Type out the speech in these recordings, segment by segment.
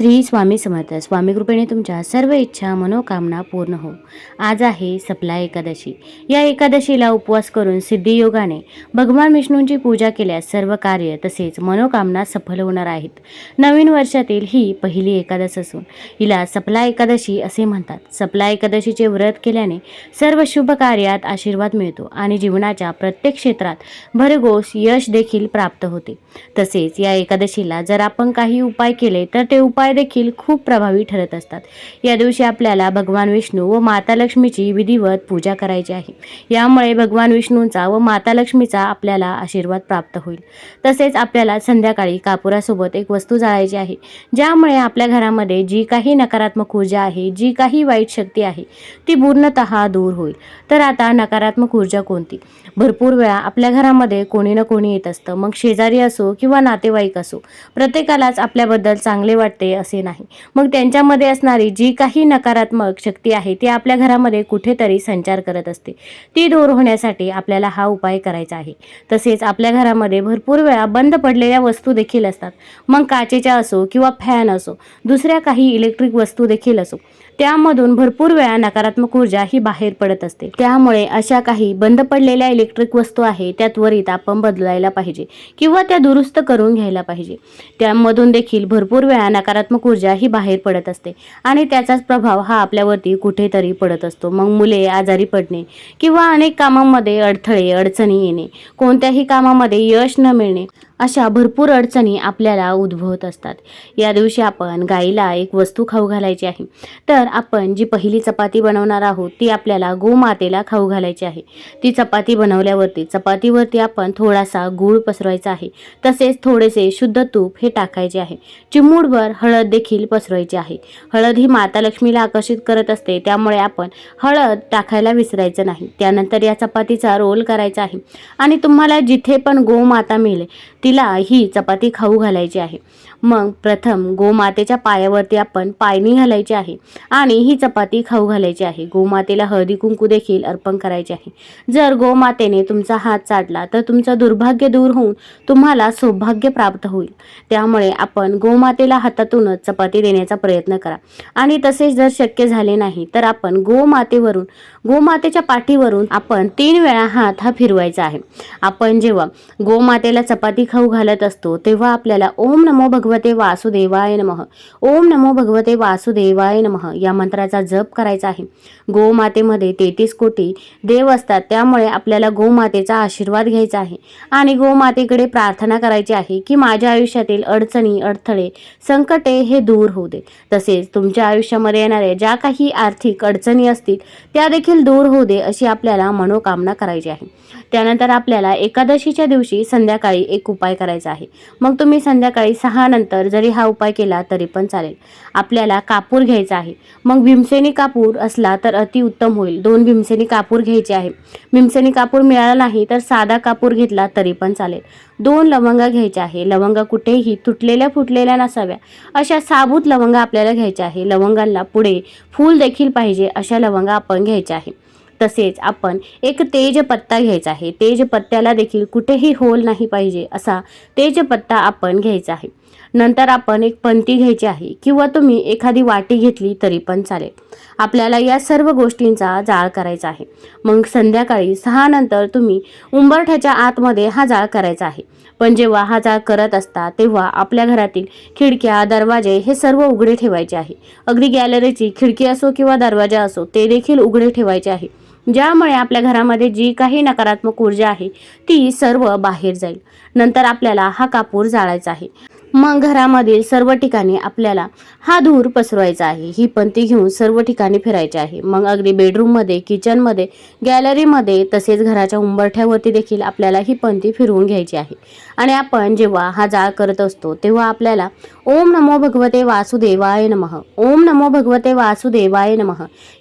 श्री स्वामी समर्थ. स्वामी कृपेने तुमच्या सर्व इच्छा मनोकामना पूर्ण हो. आज आहे सपला एकादशी. या एकादशीला उपवास करून सिद्धियोगाने भगवान विष्णूंची पूजा केल्यास सर्व कार्य तसेच मनोकामना सफल होणार आहेत. नवीन वर्षातील ही पहिली एकादश असून हिला सपला एकादशी असे म्हणतात. सपला एकादशीचे व्रत केल्याने सर्व शुभ कार्यात आशीर्वाद मिळतो आणि जीवनाच्या प्रत्येक क्षेत्रात भरघोस यश देखील प्राप्त होते. तसेच या एकादशीला जर आपण काही उपाय केले तर ते उपाय देखील खूप प्रभावी ठरत असतात. या दिवशी आपल्याला भगवान विष्णू व माता लक्ष्मीची विधिवत पूजा करायची आहे. यामुळे भगवान विष्णूंचा व माता लक्ष्मीचा आपल्याला आशीर्वाद प्राप्त होईल. तसेच आपल्याला संध्याकाळी कापुरासोबत एक वस्तू जाळायची आहे. ज्यामुळे आपल्या घरामध्ये जी काही नकारात्मक ऊर्जा आहे जी काही वाईट शक्ती आहे ती पूर्णतः दूर होईल. तर आता नकारात्मक ऊर्जा कोणती? भरपूर वेळा आपल्या घरामध्ये कोणी ना कोणी येत असतं. मग शेजारी असो किंवा नातेवाईक असो प्रत्येकालाच आपल्याबद्दल चांगले वाटते असे नाही. मग त्यांच्यामध्ये असणारी जी काही नकारात्मक शक्ती आहे ती आपल्या घरामध्ये कुठेतरी संचार करत असते. ती दूर होण्यासाठी आपल्याला हा उपाय करायचा आहे. तसेच आपल्या घरामध्ये भरपूर वेळा बंद पडलेल्या वस्तू देखील असतात. मग काचेच्या असो किंवा फॅन असो दुसऱ्या काही इलेक्ट्रिक वस्तू देखील असो. त्यामधून भरपूर वेळा नकारात्मक ऊर्जा ही बाहेर पडत असते. त्यामुळे अशा काही बंद पडलेल्या इलेक्ट्रिक वस्तू आहे त्या त्वरित आपण बदलायला पाहिजे किंवा त्या दुरुस्त करून घ्यायला पाहिजे. त्यामधून देखील भरपूर वेळा नकारात्मक ऊर्जा ही बाहेर पडत असते आणि त्याचाच प्रभाव हा आपल्यावरती कुठेतरी पडत असतो. मग मुले आजारी पडणे किंवा अनेक कामांमध्ये अडथळे अडचणी येणे कोणत्याही कामामध्ये यश न मिळणे अशा भरपूर अडचणी आपल्याला उद्भवत असतात. या दिवशी आपण गाईला एक वस्तू खाऊ घालायची आहे. तर आपण जी पहिली चपाती बनवणार आहोत ती आपल्याला गोमातेला खाऊ घालायची आहे. ती चपाती बनवल्यावरती चपातीवरती आपण थोडासा गूळ पसरवायचा आहे. तसेच थोडेसे शुद्ध तूप हे टाकायचे आहे. चिमूडभर हळद देखील पसरवायची आहे. हळद ही माता लक्ष्मीला आकर्षित करत असते त्यामुळे आपण हळद टाकायला विसरायचं नाही. त्यानंतर या चपातीचा रोल करायचा आहे. आणि तुम्हाला जिथे पण गोमाता मिळेल तिला ही चपाती खाऊ घालायची आहे. मग प्रथम गोमातेच्या पायावरती आपण पायनी घालायची आहे आणि ही चपाती खाऊ घालायची आहे. गोमातेला हळदी कुंकू देखील अर्पण करायचे आहे. जर गोमातेने तुमचा हात चाटला तर तुमचं दुर्भाग्य दूर होऊन तुम्हाला सौभाग्य प्राप्त होईल. त्यामुळे आपण गोमातेला हातातूनच चपाती देण्याचा प्रयत्न करा. आणि तसेच जर शक्य झाले नाही तर आपण गोमातेवरून गोमातेच्या पाठीवरून आपण तीन वेळा हात हा फिरवायचा आहे. आपण जेव्हा गोमातेला चपाती खाऊ घालत असतो तेव्हा आपल्याला ओम नमो भगवते वासुदेवाय नमः. ओम नमो भगवते वासुदेवाय नमः. या मंत्राचा जप करायचा आहे. गोमातेमध्ये तेहतीस कोटी देव असतात. त्यामुळे आपल्याला गोमातेचा आशीर्वाद घ्यायचा आहे. आणि गोमातेकडे प्रार्थना करायची आहे की माझ्या आयुष्यातील अडचणी अडथळे संकटे हे दूर होऊ दे तसेच तुमच्या आयुष्यामध्ये येणाऱ्या ज्या काही आर्थिक अडचणी असतील त्या देखील दूर होऊ दे अशी आपल्याला मनोकामना करायची आहे. त्यानंतर आपल्याला एकादशीच्या दिवशी संध्याकाळी एक उपाय करायचा आहे. मग तुम्ही संध्याकाळी सहा नंतर जरी हा उपाय केला तरी पण चालेल. आपल्याला कापूर घ्यायचा आहे. मग भीमसेनी कापूर असला तर अतिउत्तम होईल. दोन भीमसेनी कापूर घ्यायचे आहे. भीमसेनी कापूर मिळाला नाही तर साधा कापूर घेतला तरी पण चालेल. दोन लवंगा घ्यायच्या आहे. लवंगा कुठेही तुटलेल्या फुटलेल्या नसाव्या. अशा साबूत लवंगा आपल्याला घ्यायच्या आहे. लवंगांना पुढे फूल देखील पाहिजे अशा लवंगा आपण घ्यायच्या आहे. तसेच आपण एक तेजपत्ता घ्यायचा आहे. तेजपत्त्याला देखील कुठेही होल नाही पाहिजे असा तेजपत्ता आपण घ्यायचा आहे. नंतर आपण एक पंती घ्यायची आहे किंवा तुम्ही एखादी वाटी घेतली तरी पण चालेल. आपल्याला या सर्व गोष्टींचा जाळ करायचा आहे. मग संध्याकाळी सहा नंतर तुम्ही उंबरठ्याच्या आतमध्ये हा जाळ करायचा आहे. पण जेव्हा हा जाळ करत असता तेव्हा आपल्या घरातील खिडक्या दरवाजे हे सर्व उघडे ठेवायचे आहे. अगदी गॅलरीची खिडकी असो किंवा दरवाजा असो ते देखील उघडे ठेवायचे आहे. ज्यामुळे आपल्या घरामध्ये जी काही नकारात्मक ऊर्जा आहे ती सर्व बाहेर जाईल. नंतर आपल्याला हा कापूर जाळायचा आहे. मग घरामधील सर्व ठिकाणी आपल्याला हा धूर पसरवायचा आहे. ही पंती घेऊन सर्व ठिकाणी फिरायचे आहे. मग अगदी बेडरूममध्ये किचनमध्ये गॅलरीमध्ये तसेच घराच्या उंबरठ्यावरती देखील आपल्याला ही पंती फिरवून घ्यायची आहे. आणि आपण जेव्हा हा जाळ करत असतो तेव्हा आपल्याला ओम नमो भगवते वासुदेवाय नम. ओम नमो भगवते वासुदेवाय नम.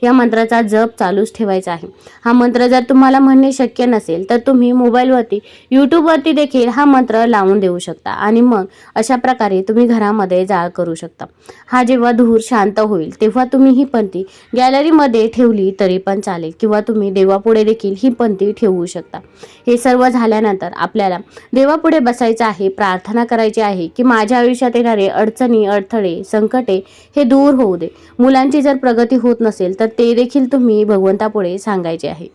या मंत्राचा जप चालूच ठेवायचा आहे. हा मंत्र जर तुम्हाला म्हणणे शक्य नसेल तर तुम्ही मोबाईलवरती यूट्यूबवरती देखील हा मंत्र लावून देऊ शकता. आणि मग अशा प्रकारे तुम्ही घरामध्ये जाळ करू शकता. हा जेव्हा धूर शांत होईल तेव्हा तुम्ही ही पंथी गॅलरीमध्ये ठेवली तरी पण चालेल किंवा तुम्ही देवापुढे देखील ही पंथी ठेवू शकता. हे सर्व झाल्यानंतर आपल्याला देवापुढे बसायचं आहे प्रार्थना करायची आहे की माझ्या आयुष्यात येणारे अडचणी अडथळे संकटे हे दूर होऊ दे. मुलांची जर प्रगती होत नसेल तर ते देखील तुम्ही भगवंतापुढे सांगायचे आहे.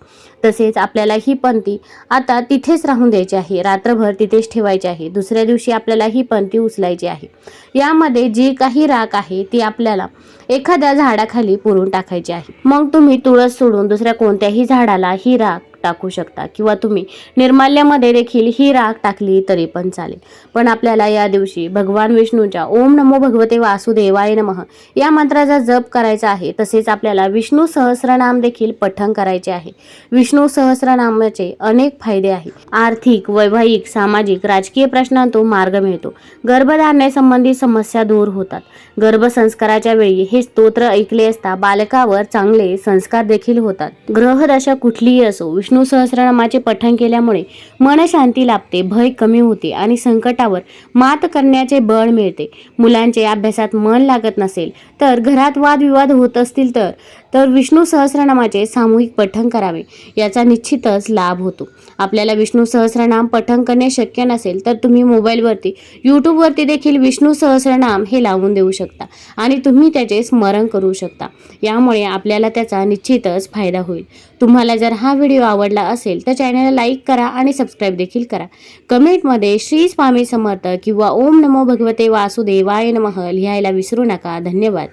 तसेच आपल्याला ही पंथी आता तिथेच राहून द्यायची आहे. रात्रभर तिथेच ठेवायची आहे. दुसऱ्या दिवशी आपल्याला ही पंथी उचलायची आहे. यामध्ये जी काही राख आहे ती आपल्याला एखाद्या झाडाखाली पुरून टाकायची आहे. मग तुम्ही तुळस सोडून दुसऱ्या कोणत्याही झाडाला ही राख टाकू शकता. किंवा तुम्ही निर्माल्यामध्ये देखील ही राख टाकली तरी पण चालेल. पण आपल्याला या दिवशी भगवान विष्णूच्या ओम नमो भगवते वासुदेवाय नमः या मंत्राचा जप करायचा आहे तसेच आपल्याला विष्णू सहस्रनाम देखील पठण करायचे आहे. विष्णू सहस्रनामाचे अनेक फायदे आहेत आर्थिक वैवाहिक सामाजिक राजकीय प्रश्नांतून मार्ग मिळतो. गर्भधारणेसंबंधी समस्या दूर होतात. गर्भसंस्काराच्या वेळी हे स्तोत्र ऐकले असता बालकावर चांगले संस्कार देखील होतात. ग्रहदशा कुठलीही असो विष्णू विष्णू सहस्रनामाचे पठण केल्यामुळे मनशांती लाभते भय कमी होते आणि संकटावर मात करण्याचे बळ मिळते. मुलांचे अभ्यासात मन लागत नसेल तर घरात वादविवाद होत असतील तर तर विष्णू सहस्रनामाचे सामूहिक पठण करावे याचा निश्चितच लाभ होतो. आपल्याला विष्णू सहस्रनाम पठण करणे शक्य नसेल तर तुम्ही मोबाईलवरती यूट्यूबवरती देखील विष्णू सहस्रनाम हे लावून देऊ शकता आणि तुम्ही त्याचे स्मरण करू शकता. यामुळे आपल्याला त्याचा निश्चितच फायदा होईल. तुम्हाला जर हा व्हिडिओ आवडला असेल तर चॅनलला लाईक करा आणि सबस्क्राईब देखील करा. कमेंटमध्ये श्री स्वामी समर्थ किंवा ओम नमो भगवते वासुदेवाय नमः लिहायला विसरू नका. धन्यवाद.